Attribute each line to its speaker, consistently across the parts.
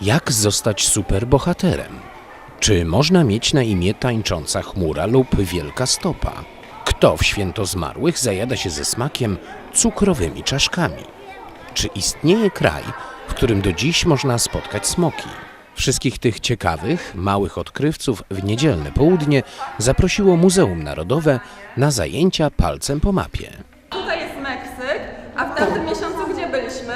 Speaker 1: Jak zostać superbohaterem? Czy można mieć na imię tańcząca chmura lub wielka stopa? Kto w święto zmarłych zajada się ze smakiem cukrowymi czaszkami? Czy istnieje kraj, w którym do dziś można spotkać smoki? Wszystkich tych ciekawych, małych odkrywców w niedzielne południe zaprosiło Muzeum Narodowe na zajęcia palcem po mapie.
Speaker 2: Tutaj jest Meksyk, a w tamtym miesiącu gdzie byliśmy?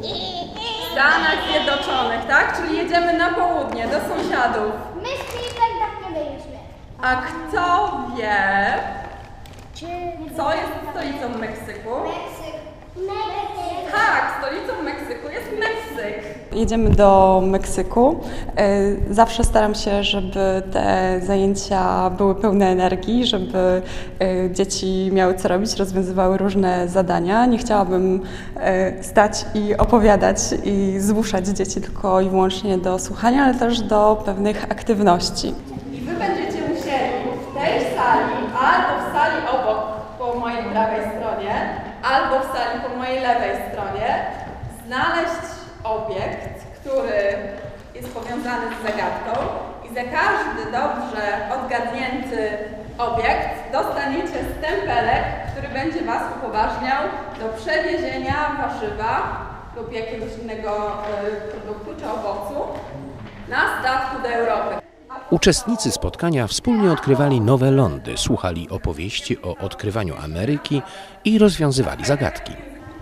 Speaker 2: W Stanach Zjednoczonych, tak? Czyli jedziemy na południe, do sąsiadów.
Speaker 3: My z Filipem tak nie byliśmy.
Speaker 2: A kto wie,
Speaker 3: Czy
Speaker 2: co jest stolicą Meksyku?
Speaker 3: Meksyk? Meksyk.
Speaker 2: Tak, stolicą Meksyku jest Meksyk.
Speaker 4: Jedziemy do Meksyku. E, Zawsze staram się, żeby te zajęcia były pełne energii, żeby e, dzieci miały co robić, rozwiązywały różne zadania. Nie chciałabym e, stać i opowiadać i zmuszać dzieci tylko i wyłącznie do słuchania, ale też do pewnych aktywności.
Speaker 2: I wy będziecie musieli w tej sali, albo w sali obok po mojej prawej stronie, albo w sali po mojej lewej stronie, znaleźć obiekt, który jest powiązany z zagadką i za każdy dobrze odgadnięty obiekt dostaniecie stempelek, który będzie Was upoważniał do przewiezienia warzywa lub jakiegoś innego y, produktu czy owocu na statku do Europy.
Speaker 1: Uczestnicy spotkania wspólnie odkrywali nowe lądy, słuchali opowieści o odkrywaniu Ameryki i rozwiązywali zagadki.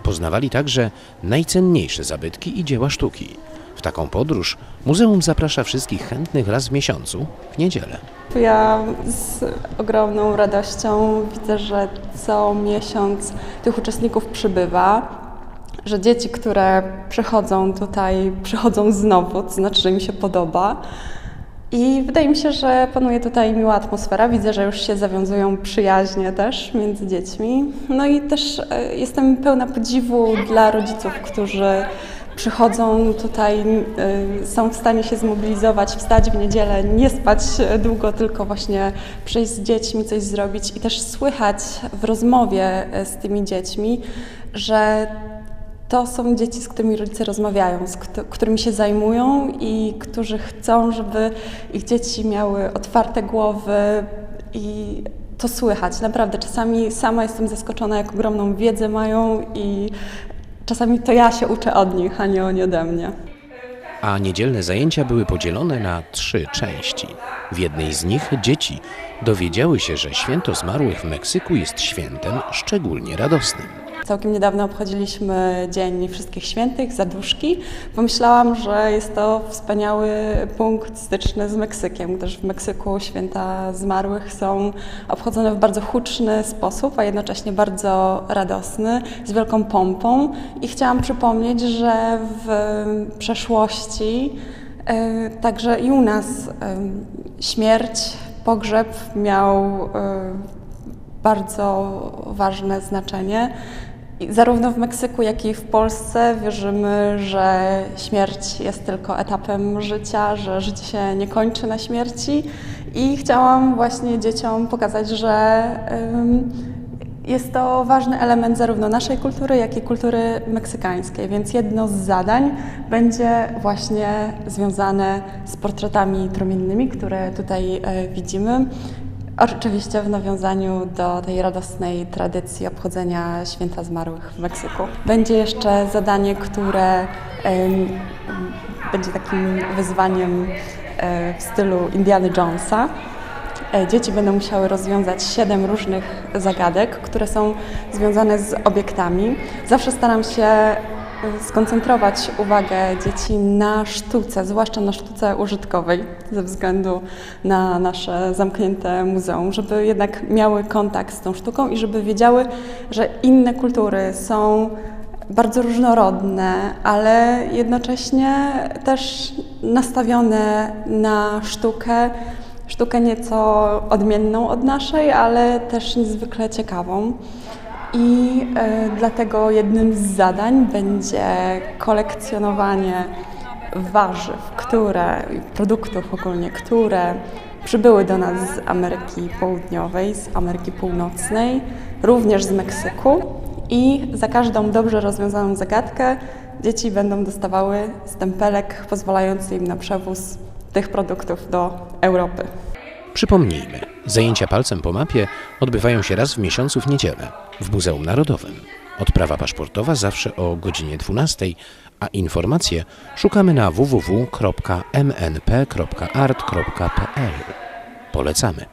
Speaker 1: Poznawali także najcenniejsze zabytki i dzieła sztuki. W taką podróż muzeum zaprasza wszystkich chętnych raz w miesiącu w niedzielę.
Speaker 4: Ja z ogromną radością widzę, że co miesiąc tych uczestników przybywa, że dzieci, które przychodzą tutaj, przychodzą znowu, to znaczy, że im się podoba. I wydaje mi się, że panuje tutaj miła atmosfera. Widzę, że już się zawiązują przyjaźnie też między dziećmi. No i też e, jestem pełna podziwu dla rodziców, którzy przychodzą tutaj, e, są w stanie się zmobilizować, wstać w niedzielę, nie spać długo, tylko właśnie przyjść z dziećmi, coś zrobić i też słychać w rozmowie e, z tymi dziećmi, że to są dzieci, z którymi rodzice rozmawiają, z którymi się zajmują i którzy chcą, żeby ich dzieci miały otwarte głowy i to słychać. Naprawdę, czasami sama jestem zaskoczona, jak ogromną wiedzę mają i czasami to ja się uczę od nich, a nie oni ode mnie.
Speaker 1: A niedzielne zajęcia były podzielone na trzy części. W jednej z nich dzieci dowiedziały się, że święto zmarłych w Meksyku jest świętem szczególnie radosnym.
Speaker 4: Całkiem niedawno obchodziliśmy Dzień Wszystkich Świętych, Zaduszki. Pomyślałam, że jest to wspaniały punkt styczny z Meksykiem, gdyż w Meksyku święta zmarłych są obchodzone w bardzo huczny sposób, a jednocześnie bardzo radosny, z wielką pompą. I chciałam przypomnieć, że w przeszłości e, także i u nas e, śmierć, pogrzeb miał e, bardzo ważne znaczenie. Zarówno w Meksyku, jak i w Polsce wierzymy, że śmierć jest tylko etapem życia, że życie się nie kończy na śmierci. I chciałam właśnie dzieciom pokazać, że jest to ważny element zarówno naszej kultury, jak i kultury meksykańskiej. Więc jedno z zadań będzie właśnie związane z portretami trumiennymi, które tutaj e, widzimy. Oczywiście w nawiązaniu do tej radosnej tradycji obchodzenia Święta Zmarłych w Meksyku. Będzie jeszcze zadanie, które będzie takim wyzwaniem e, w stylu Indiana Jonesa. E, Dzieci będą musiały rozwiązać siedem różnych zagadek, które są związane z obiektami. Zawsze staram się skoncentrować uwagę dzieci na sztuce, zwłaszcza na sztuce użytkowej, ze względu na nasze zamknięte muzeum, żeby jednak miały kontakt z tą sztuką i żeby wiedziały, że inne kultury są bardzo różnorodne, ale jednocześnie też nastawione na sztukę, sztukę nieco odmienną od naszej, ale też niezwykle ciekawą. I e, dlatego jednym z zadań będzie kolekcjonowanie warzyw, które, produktów ogólnie, które przybyły do nas z Ameryki Południowej, z Ameryki Północnej, również z Meksyku. I za każdą dobrze rozwiązaną zagadkę dzieci będą dostawały stempelek pozwalający im na przewóz tych produktów do Europy.
Speaker 1: Przypomnijmy, zajęcia palcem po mapie odbywają się raz w miesiącu w niedzielę w Muzeum Narodowym. Odprawa paszportowa zawsze o godzinie 12, a informacje szukamy na www.mnp.art.pl. Polecamy.